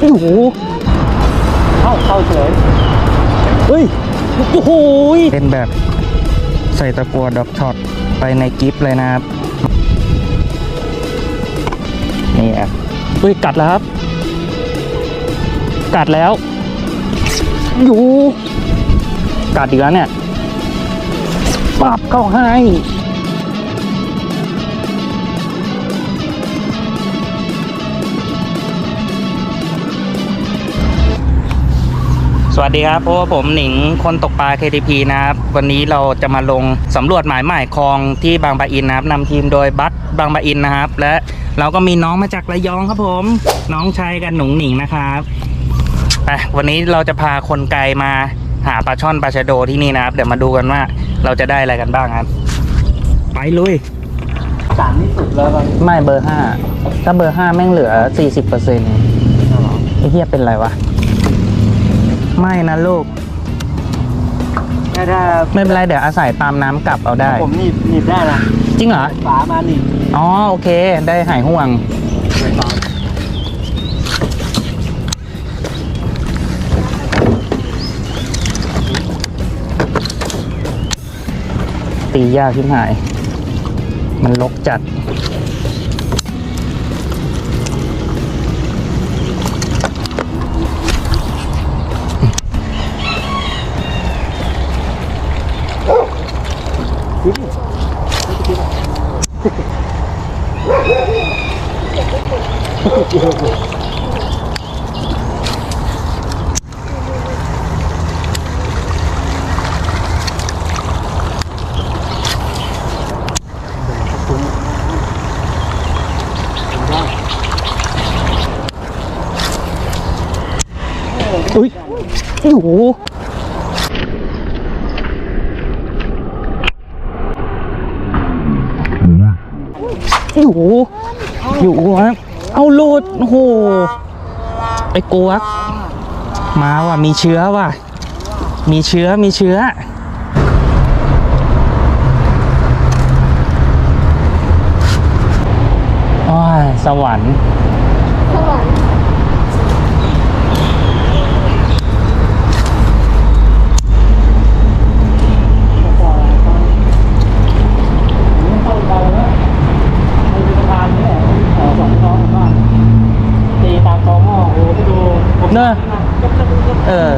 โอ้โหเข้าเข้าเฉยเฮ้ยโอ้โหเป็นแบบใส่ตะกัวดอกช็อตไปในกิฟต์เลยนะครับ นี่อะเฮ้ยกัดแล้วครับ กัดแล้ว อยู่ กัดอีกแล้วเนี่ยปรับเข้าให้ วัสดีครับเพราะว่าผมหนิงคนตกปลา KTP นะครับ วันนี้เราจะมาลงสำรวจหมายหมายคลองที่บางปะอินนะครับนำทีมโดยบัสบางปะอินนะครับ และเราก็มีน้องมาจากระยองครับผม น้องชายกันหนุ่งหนิงนะครับไปวันนี้เราจะพาคนไกลมาหาปลาช่อนปลาชะโดที่นี่นะครับ เดี๋ยวมาดูกันว่าเราจะได้อะไรกันบ้างครับ ไปลุยสามที่สุดแล้วตอนนี้ไม่เบอร์ห้าถ้าเบอร์ห้าแม่งเหลือสี่สิบเปอร์เซ็นต์ไอ้เหี้ยเป็นไรวะ ไม่นะลูกถ้าถ้าไม่เป็นไรเดี๋ยวอาศัยตามน้ำกลับเอาได้ ผมหนีบหนีบได้นะจริงเหรอ ฝามาหนีบอ๋อโอเค ได้หายห่วงไฟฟ้าตียากขึ้นหาย มันลกจัด อุ้ยโอ้โดโอ้โหไอ้กวกมาว่ะมีเชื้อว่ะ มีเชื้อมีเชื้อโอ้ยสวรรค์ เข้าไปแล้วมันเป็นสะพานนี่แหละเออสองท้องบ้านตีตามตอหม้อโอ้โหไปดูผม เนอะ เออ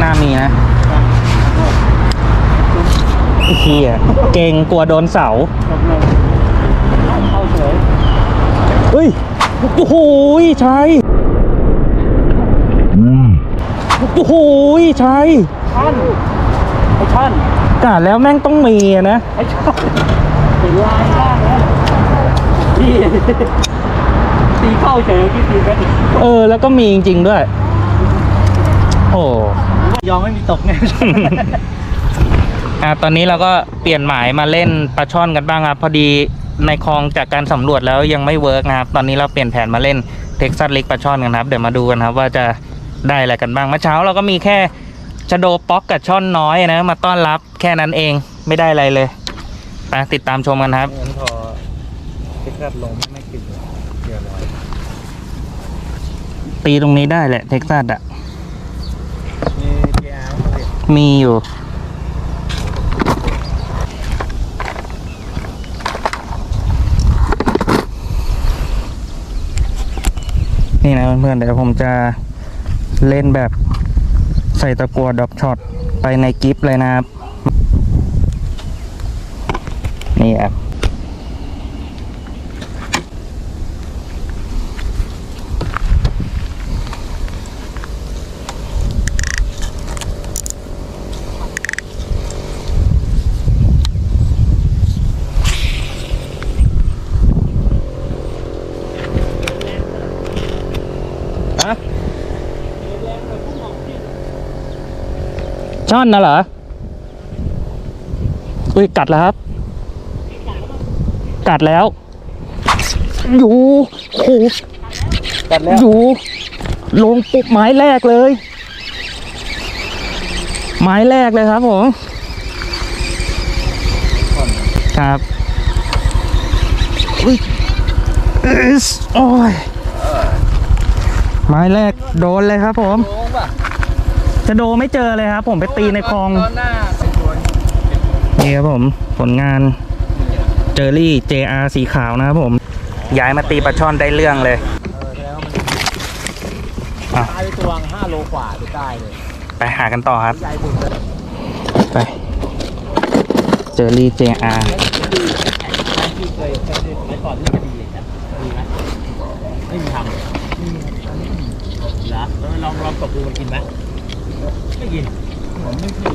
น่ามีนะไอ้ เฮียเก่งกลัวโดนเสาจบเลยเข้าเฉยเฮ้ย โอ้โหใช่โอ้โหใช่ช่อนไอ้ช่อนกาดแล้วแม่งต้องมีอะนะ ไอ้ช่อนเห็นลายข้างแล้วพี่ตีเข้าเฉยพี่ตีกันเออ แล้วก็มีจริง ๆ ด้วย โอ้ยอมไม่มีตกไง อะตอนนี้เราก็เปลี่ยนหมายมาเล่นปลาช่อนกันบ้างครับ พอดีในคลองจากการสำรวจแล้วยังไม่เวิร์กนะครับ ตอนนี้เราเปลี่ยนแผนมาเล่นเท็กซัสเล็กปลาช่อนกันครับ เดี๋ยวมาดูกันครับว่าจะได้อะไรกันบ้าง เมื่อเช้าเราก็มีแค่ชะโดป๊อกกับช่อนน้อยนะ มาต้อนรับแค่นั้นเองไม่ได้อะไรเลยไปติดตามชมกันครับ งั้นพอเท็กซัสลงไม่กินเดี๋ยวรอตีตรงนี้ได้แหละเท็กซัสอะ มีเกียร์มาสิมีอยู่ นี่นะเพื่อนๆเดี๋ยวผมจะเล่นแบบใส่ตะกัวดอกช็อตไปในกิฟต์เลยนะครับ นี่ครับ ช่อนนะเหรอ อุ้ยกัดแล้วครับ กัดแล้ว อยู่โอ้โหกันแล้ว อยู่ ลงปุ๊บไม้แรกเลย ไม้แรกเลยครับผมครับอุ๊ยอึ๊สโอ้ยไม้แรกโดนเลยครับผมโค้งป่ะ จะโดไม่เจอเลยครับผมไปตีในคลองตอนหน้าเป็นตัวนี่ครับผมผลงานเจอรี่ JR สีขาวนะครับผม ย้ายมาตีปลาช่อนได้เรื่องเลยเออแล้วมันอะตายไปตัวห้าโลกว่าจะได้เลย ไปหากันต่อครับใหญ่บุกเลยไป เจอรี่ JR ที่เคยเคยสมัยก่อนที่มันดีนะดีไหมไม่มีทำเหรอแล้วลองลองตบดูมันกินไหม ไม่กินผมไม่กิน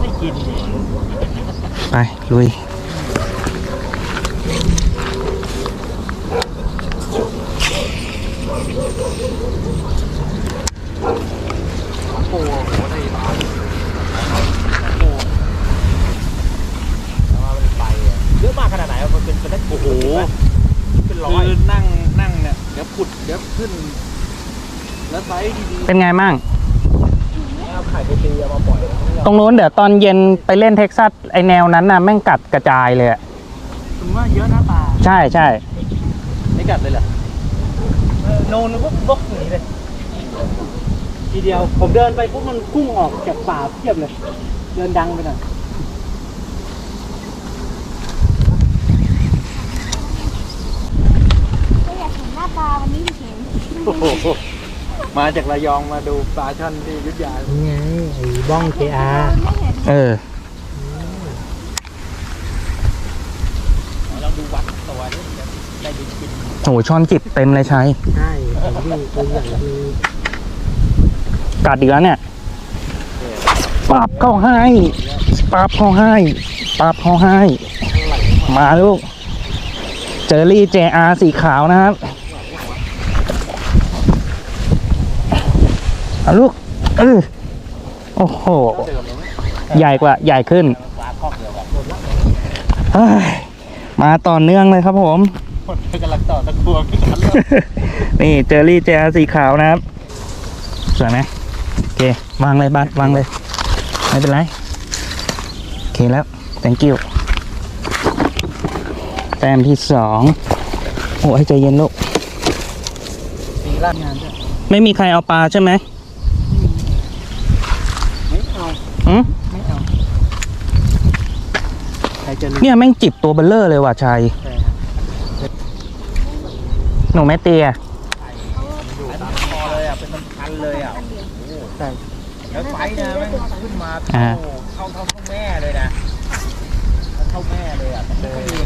ไม่กินเนี่ย ไป ลุย โอ้โหได้ปลาโอ้แต่ว่ามันไปอะเยอะมากขนาดไหนอะมันเป็นเป็นได้โอ้โหเป็นร้อยคือนั่งนั่งเนี่ยเดี๋ยวขุดเดี๋ยวขึ้น แล้วไซส์ดีเป็นไงมั่ง ๆเอาไข่ไปตีเอามาปล่อยตรงนู้นเดี๋ยวตอนเย็นไปเล่นเท็กซัสไอแนวนั้นน่ะแม่งกัดกระจายเลยอะคุณว่าเยอะนะปลาใช่ใช่ไม่กัดเลยเหรอโนนปุ๊บบกหนีเลย ทีเดียว ผมเดินไปปุ๊บมันพุ่งออกจากป่าเทียบเลย เดินดังไปหน่อยก็อยากเห็นหน้าตาวันนี้เฉยโอ้โห มาจากระยองมาดูปลาช่อนที่อยุทธยา นี่ไงไอ้บ้องเคอาไม่เห็นเออ เราดูวัดตัวนี่ได้ดูกินโหช่อนจิบเต็มเลยชัยใช่ผมดูตัวใหญ่คือกัดอีกแล้วเนี่ยปรับเข้าให้ปรับเข้าให้ปรับเข้าให้ มาลูก เจอรี่ JR สีขาวนะครับ เอาลูกเออโอ้โหเดิมเลยไหมใหญ่กว่าใหญ่ขึ้นปลาคอกเดียวแบบเฮ้ยมาต่อเนื่องเลยครับผมคนกำลังต่อตะกัวขึ้นกันเลยนี่เจอรี่ JR สีขาวนะครับสวยไหมโอเควางเลยบัสวางเลย ไม่เป็นไร โอเคแล้ว thank you แต้มที่สองโอ้ยใจเย็นลูกตีลาดงานด้วยไม่มีใครเอาปลาใช่ไหมไม่เอาอืมไม่เอาใครจะรู้เนี่ยแม่งจิบตัวเบลเลอร์เลยว่ะชัยแต่หนูแม่เตียอยู่ตามคอเลยอะ เป็นพันๆเลยอะโอ้โหแต่แล้วไฟนะแม่งขึ้นมาอ่าเข้าเข้าเท่าแม่เลยนะเท่าแม่เลยอะมันก็มี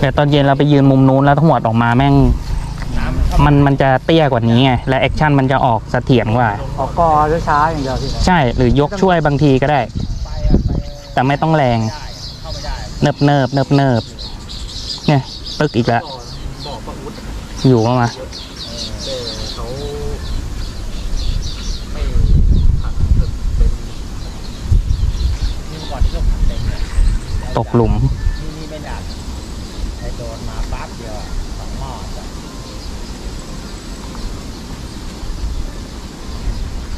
แต่ตอนเย็นเราไปยืนมุมนู้นแล้วทั้งหมดออกมาแม่งน้ำเข้า มันมันจะเตี้ยกว่านี้ไงและแอคชั่นมันจะออกเสถียรกว่า ออกกอช้าๆอย่างเดียวพี่ใช่หรือยกช่วยบางทีก็ได้ไปอะไปแต่ไม่ต้องแรงได้เข้าไม่ได้เนิบเนิบเนิบเนิบเนี่ยตึกอีกแล้วบอกประวุฒิอยู่เข้ามาเออเขาไม่ผักเป็นนี่ก่อนที่เขาผักเต็มเนี่ยตกหลุม นี่นี่ไม่ดักไอ้โดนมาปั๊บเดียวอะสองหม้อจ้ะ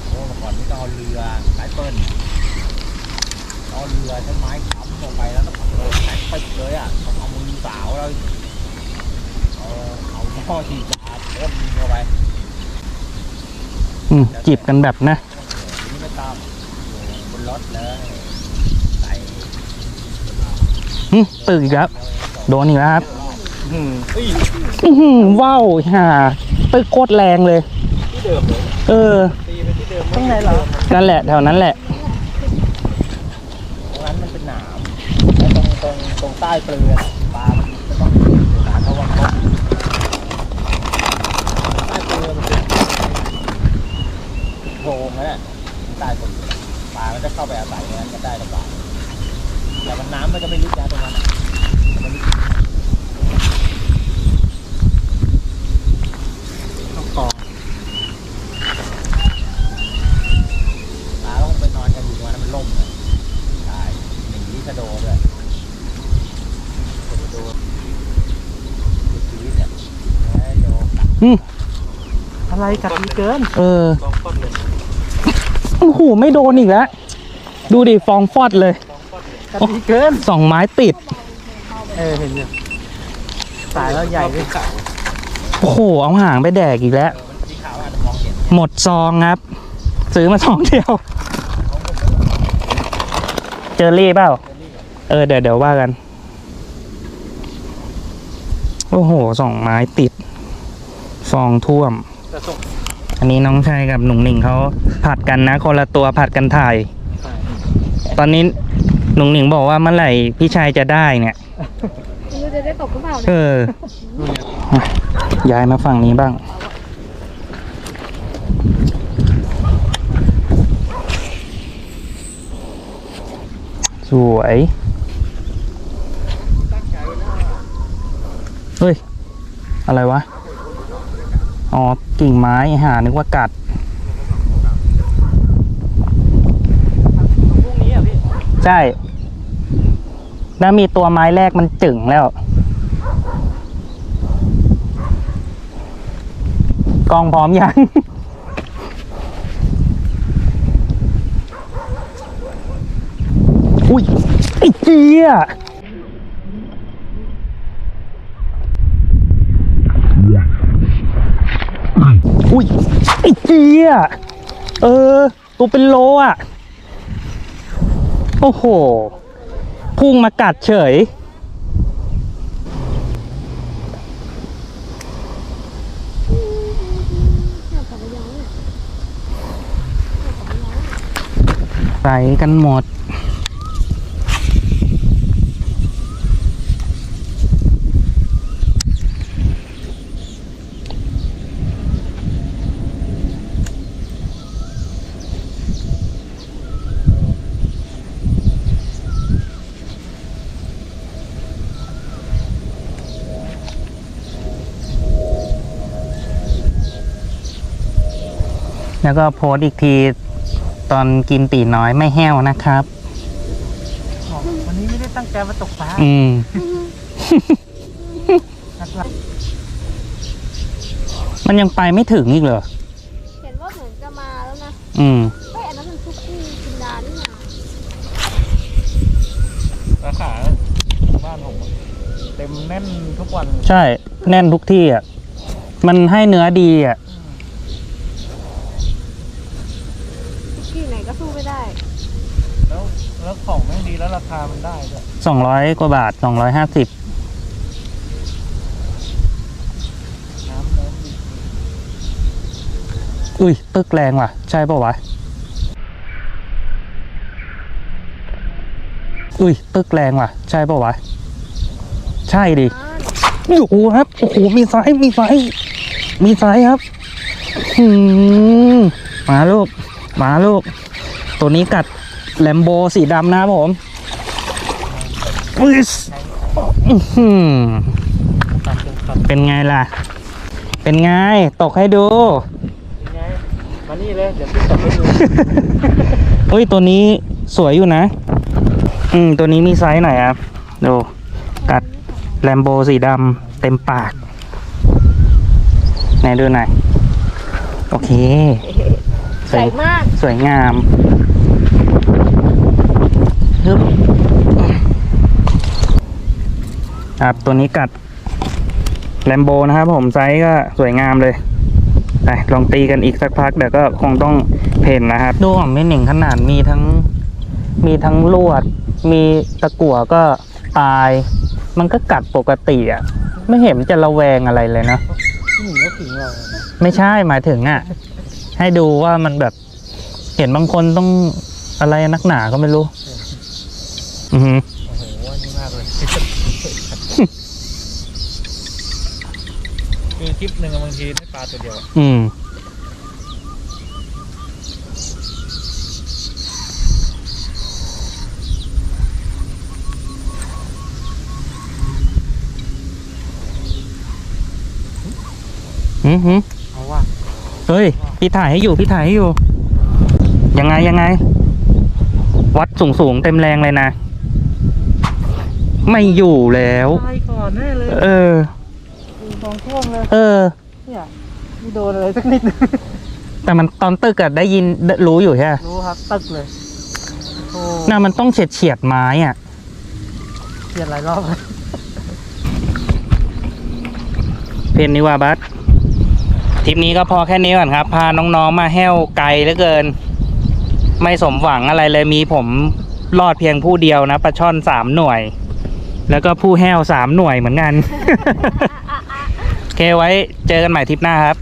โอ้เมื่อก่อนนี่ต้องเอาเรือ สายเปิ้ลเอาเรือใช้ไม้ค้ำลงไปแล้วก็โดนแทงปึ๊กเลยอะต้องเอามือสาวแล้วเอาเอาหม้อฉีดยาพ่นเข้าไปอืมจีบกันแบบนะทีนี้ไม่ต้องอยู่บนรถเลยใส่อืมตึกอีกแล้วโดนอีกแล้วครับอืมเอ้ยอื้อหือว้าวฮ่าตึกโคตรแรงเลยที่เดิมเลยเออตีไปที่ เดิมตรงไหนเหรอนั่นแหละแถวนั้นแหละตรงนั้นมันเป็นหนามแล้วตรงตรงตรงใต้เปลือกปลามันจะต้องหาเขาว่าเขาใต้เปลือกมันเป็นโพรงนั่นแหละใต้เปลือกปลามันจะเข้าไปอาศัยงั้นก็ได้ลำบากแต่มันน้ำมันจะไม่ลึกนะตรงนั้นอะมันลึก ต้องกอ ปลาต้องไปนอนกันอยู่ตรงนั้นมันล่มเลยตายหนีชะโดด้วยชะโด ดูชีวิตเนี่ยแล้วโยกัดอืมอะไรอะไรกัดดีเกิน เออโอ้โหไม่โดนอีกแล้ว ดูดิฟองฟอดเลยกัดดีเกิน สองไม้ติด เออเห็นอยู่สายแล้วใหญ่ด้วยโอ้โหเอาหางไปแดกอีกแล้วสีขาวอาจจะมองเห็นหมดซองครับ ซื้อมาสองเดียว เจอรี่เปล่า เออเดี๋ยวเดี๋ยวว่ากัน โอ้โหสองไม้ติด ฟองท่วมจะส่ง อันนี้น้องชายกับหนุ่งหนิงเขาผัดกันนะ คนละตัวผัดกันถ่าย ตอนนี้หนุ่งหนิงบอกว่าเมื่อไหร่พี่ชายจะได้เนี่ยไม่รู้จะได้ตกหรือเปล่าเอนะอย้ายมาฝั่งนี้บ้าง สวยเฮ้ย อะไรวะ อ๋อ กิ่งไม้หานึกว่ากัดใช่ แล้วมีตัวไม้แรกมันจึงแล้ว กองพร้อมยัง อุ้ยไอ้เจี๊ย อุ้ยไอ้เจี๊ยเออ ตัวเป็นโลอะ โอ้โห พุ่งมากัดเฉย ใส่กันหมด แล้วก็โพสต์อีกทีตอนกินตีน้อยไม่แห้วนะครับ วันนี้ไม่ได้ตั้งใจมาตกปลาอืมหลักมันยังไปไม่ถึงอีกเหรอ เห็นว่าเหมือนจะมาแล้วนะอืม เฮ้ยอันนั้นมันซุกี้กินดานี่นะราคาบ้านผมอะเต็มแน่นทุกวัน ใช่ แน่นทุกที่อะ มันให้เนื้อดีอะ ซุกี้ไหนก็สู้ไม่ได้ แล้วแล้วของ แม่งดีแล้วราคามันได้ด้วยสองร้อยกว่าบาทสองร้อยห้าสิบน้ำเนื้อดีอุ้ยตึกแรงว่ะ ใช่ปะวะ อุ้ยตึกแรงว่ะ ใช่ปะวะ ใช่ดิอ่าโอ้โหครับโอ้โหมีไซส์มีไซส์มีไซส์ครับหืมมาลูก มาลูก ตัวนี้กัดแลมโบสีดำนะครับผมอุ๊ยอื้อหือ ตัดเป็นตัดเป็นไงล่ะ เป็นไง ตกให้ดูยังไงมานี่เลย เดี๋ยวพี่ตกให้ดูเฮ้ย ตัวนี้สวยอยู่นะ อืม ตัวนี้มีไซส์หน่อยครับ ดู กัดแลมโบสีดำเต็มปาก ไหนดูหน่อย โอเคใหญ่มาก สวยงามฮึบ ครับตัวนี้กัดแลมโบนะครับผมไซส์ก็สวยงามเลยไปลองตีกันอีกสักพักเดี๋ยวก็คงต้องเพ่นนะครับ ดูของไม่หนึ่งขนาดมีทั้ง มีทั้งลวด มีตะกั่วก็ตาย มันก็กัดปกติอะ ไม่เห็นจะระแวงอะไรเลยเนาะพี่หนิงก็ขิงเราไม่ใช่หมายถึงอะ ให้ดูว่ามันแบบ เห็นบางคนต้องอะไรนักหนาก็ไม่รู้ อือหือ โอ้โหอันนี่มากเลย คือคลิปหนึ่งอะบางทีได้ปลาตัวเดียวอะอืม อือหือเอาว่าเฮ้ย พี่ถ่ายให้อยู่ พี่ถ่ายให้อยู่ ยังไงยังไง วัดสูงสูงๆเต็มแรงเลยนะ ไม่อยู่แล้ว ตายก่อนแน่เลย เออดูฟ องท่วมเลยเออ เนี่ยไม่โดนอะไรสักนิด แต่มันตอนตึกอะได้ยินได้รู้อยู่ใช่ไหมรู้ครับตึกเลยโอ้น่ามันต้องเฉียดเฉียดๆไม้อะเปลี่ยนหลายรอบเพนนี้ว่าบัสทริปนี้ก็พอแค่นี้ก่อนครับ พาน้องๆมาแห้วไกลเหลือเกิน ไม่สมหวังอะไรเลยมีผมรอดเพียงผู้เดียวนะปลาช่อนสามหน่วย แล้วก็ผู้แห้วสามหน่วยเหมือนกันโอ เคไว้เจอกันใหม่ทริปหน้าครับ